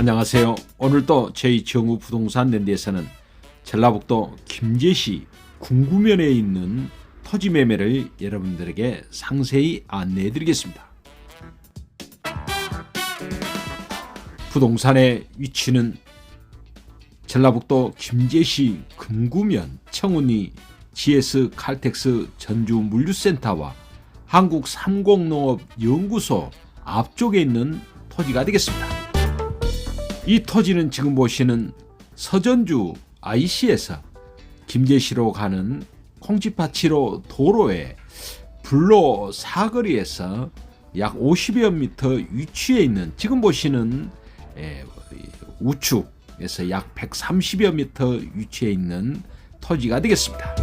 안녕하세요. 오늘도 저희 정우 부동산 랜드에서는 전라북도 김제시 궁구면에 있는 토지 매매를 여러분들에게 상세히 안내해 드리겠습니다. 부동산의 위치는 전라북도 김제시 금구면 청운리 GS 칼텍스 전주 물류센터와 한국 삼공농업 연구소 앞쪽에 있는 토지가 되겠습니다. 이 토지는 지금 보시는 서전주 IC에서 김제시로 가는 콩지파치로 도로에 불로 사거리에서 약 50여 미터 위치에 있는 지금 보시는 에, 우측에서 약 130여 미터 위치에 있는 토지가 되겠습니다.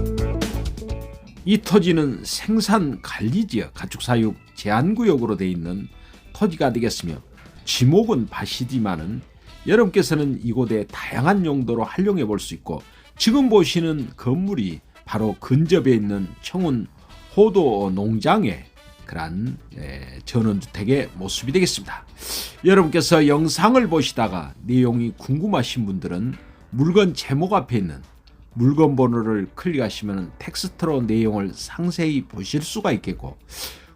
이 토지는 생산 관리 지역 가축 사육 제한 구역으로 되어 있는 토지가 되겠으며 지목은 밭이지만은 여러분께서는 이곳에 다양한 용도로 활용해 볼 수 있고 지금 보시는 건물이 바로 근접에 있는 청운 호도 농장의 그러한 예, 전원주택의 모습이 되겠습니다. 여러분께서 영상을 보시다가 내용이 궁금하신 분들은 물건 제목 앞에 있는 물건 번호를 클릭하시면 텍스트로 내용을 상세히 보실 수가 있겠고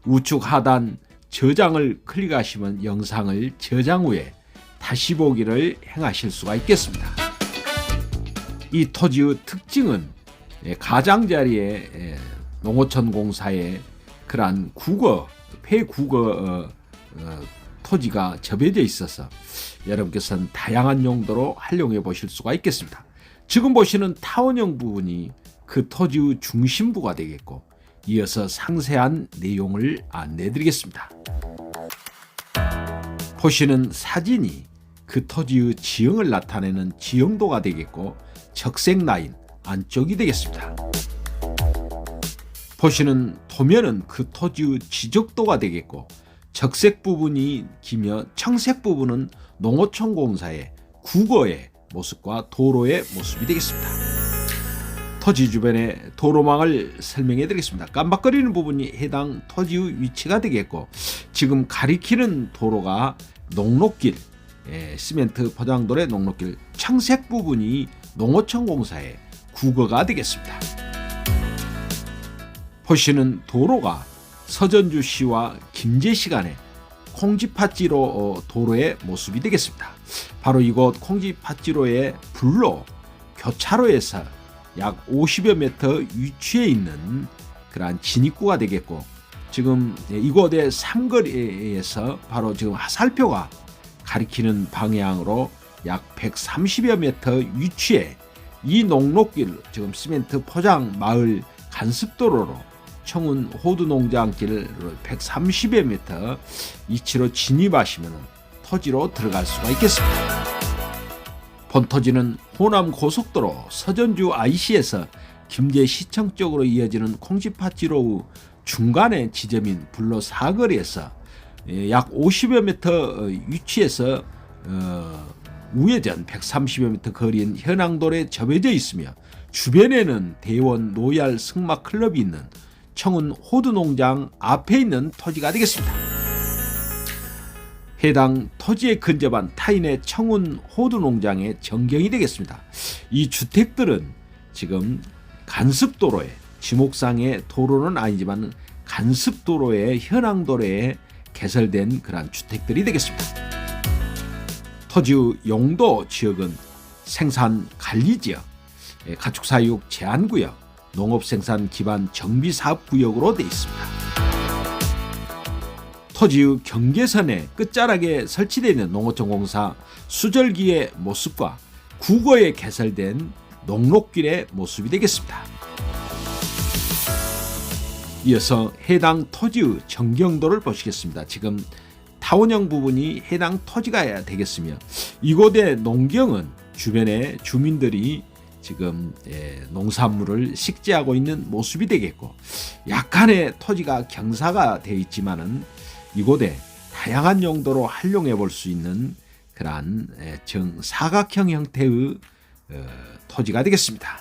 우측 하단 저장을 클릭하시면 영상을 저장 후에 다시 보기를 행하실 수가 있겠습니다. 이 토지의 특징은 예, 가장자리에 예, 농어촌 공사의 그러한 국어 폐국어 어, 어, 토지가 접해져 있어서 여러분께서는 다양한 용도로 활용해 보실 수가 있겠습니다. 지금 보시는 타원형 부분이 그 토지의 중심부가 되겠고 이어서 상세한 내용을 안내 드리겠습니다. 보시는 사진이 그 토지의 지형을 나타내는 지형도가 되겠고 적색 라인 안쪽이 되겠습니다. 보시는 도면은 그 토지의 지적도가 되겠고 적색 부분이 기며 청색 부분은 농어촌 공사의 국어의 모습과 도로의 모습이 되겠습니다. 토지 주변의 도로망을 설명해 드리겠습니다. 깜박거리는 부분이 해당 토지의 위치가 되겠고 지금 가리키는 도로가 농록길, 예, 시멘트 포장도로의 농록길, 청색 부분이 농어촌 공사의 국어가 되겠습니다. 보시는 도로가 서전주 시와 김제 시 간의 콩지팥지로 어, 도로의 모습이 되겠습니다. 바로 이곳 콩지팥지로의 불로 교차로에서 약 50여 미터 위치에 있는 그러한 진입구가 되겠고 지금 이곳의 삼거리에서 바로 지금 화살표가 가리키는 방향으로 약 130여 미터 위치에 이 농록길 지금 시멘트 포장 마을 간습도로로 청운 호두 농장길을 130여 미터 위치로 진입하시면 토지로 들어갈 수가 있겠습니다. 본토지는 호남 고속도로 서전주 IC에서 김제시청 쪽으로 이어지는 콩지파지로 중간의 지점인 불로 사거리에서 예, 약 50여 미터 위치에서 어, 우회전 130여 미터 거리인 현황도로에 접해져 있으며 주변에는 대원 노얄 승마 클럽이 있는 청운 호두농장 앞에 있는 토지가 되겠습니다. 해당 토지에 근접한 타인의 청운 호두농장의 전경이 되겠습니다. 이 주택들은 지금 간습도로에 지목상의 도로는 아니지만 간습도로의 현황도로에 개설된 그러한 주택들이 되겠습니다. 토지의 용도 지역은 생산 관리 지역, 예, 가축 사육 제한 구역, 농업 생산 기반 정비 사업 구역으로 되어 있습니다. 토지의 경계선의 끝자락에 설치되어 있는 농어촌 공사 수절기의 모습과 국어에 개설된 농록길의 모습이 되겠습니다. 이어서 해당 토지의 전경도를 보시겠습니다. 지금 타원형 부분이 해당 토지가 되겠으며 이곳의 농경은 주변의 주민들이 지금 예, 농산물을 식재하고 있는 모습이 되겠고 약간의 토지가 경사가 되어 있지만은 이곳에 다양한 용도로 활용해 볼 수 있는 그러한 예, 정사각형 형태의 어, 토지가 되겠습니다.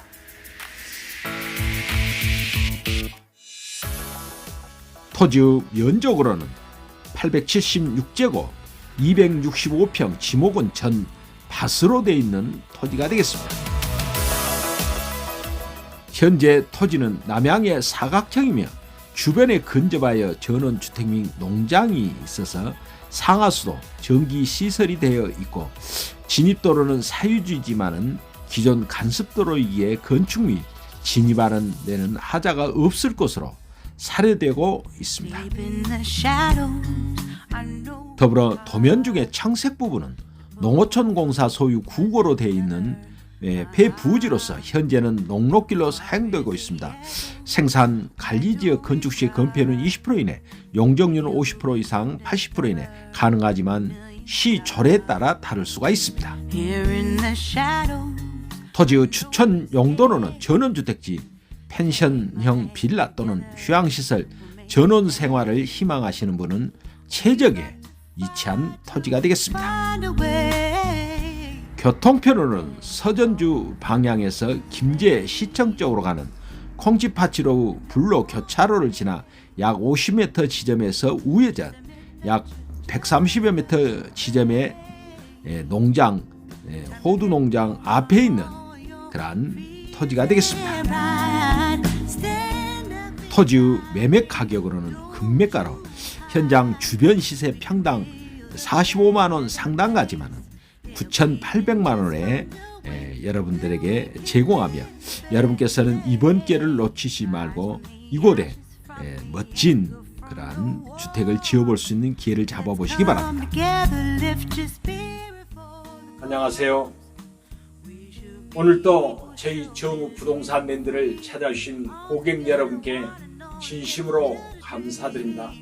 토지의 면적으로는 876제곱, 265평 지목은 전 밭으로 되어 있는 토지가 되겠습니다. 현재 토지는 남양의 사각형이며 주변에 근접하여 전원주택 및 농장이 있어서 상하수도 전기 시설이 되어 있고 진입도로는 사유지지만은 기존 간섭도로이기에 건축 및 진입하는 데는 하자가 없을 것으로 사례되고 있습니다. 더불어 도면 중에 청색 부분은 농어촌 공사 소유 국어로 되어 있는 예, 폐부지로서 현재는 농로길로 사용되고 있습니다. 생산 관리 지역 건축 시 건폐는 20% 이내, 용적률은 50% 이상 80% 이내 가능하지만 시 조례에 따라 다를 수가 있습니다. 토지의 추천 용도로는 전원주택지, 펜션형 빌라 또는 휴양시설, 전원 생활을 희망하시는 분은 최적의 이치한 토지가 되겠습니다. 교통편으로는 서전주 방향에서 김제 시청 쪽으로 가는 콩지파치로 불로 교차로를 지나 약 50m 지점에서 우회전, 약 130여 미터 지점의 예, 농장, 예, 호두 농장 앞에 있는 그러한 토지가 되겠습니다. 토지 매매 가격으로는 금매가로 현장 주변 시세 평당 45만 원 상당가지만 9,800만 원에 에, 여러분들에게 제공하며 여러분께서는 이번 기회를 놓치지 말고 이곳에 에, 멋진 그러한 주택을 지어볼 수 있는 기회를 잡아보시기 바랍니다. 안녕하세요. 오늘도 저희 정우 부동산 랜드를 찾아주신 고객 여러분께 진심으로 감사드립니다.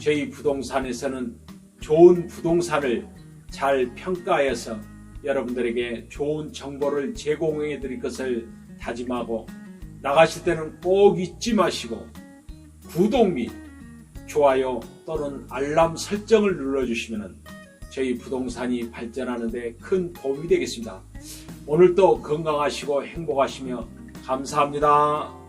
저희 부동산에서는 좋은 부동산을 잘 평가해서 여러분들에게 좋은 정보를 제공해 드릴 것을 다짐하고 나가실 때는 꼭 잊지 마시고 구독 및 좋아요 또는 알람 설정을 눌러주시면 저희 부동산이 발전하는데 큰 도움이 되겠습니다. 오늘도 건강하시고 행복하시며 감사합니다.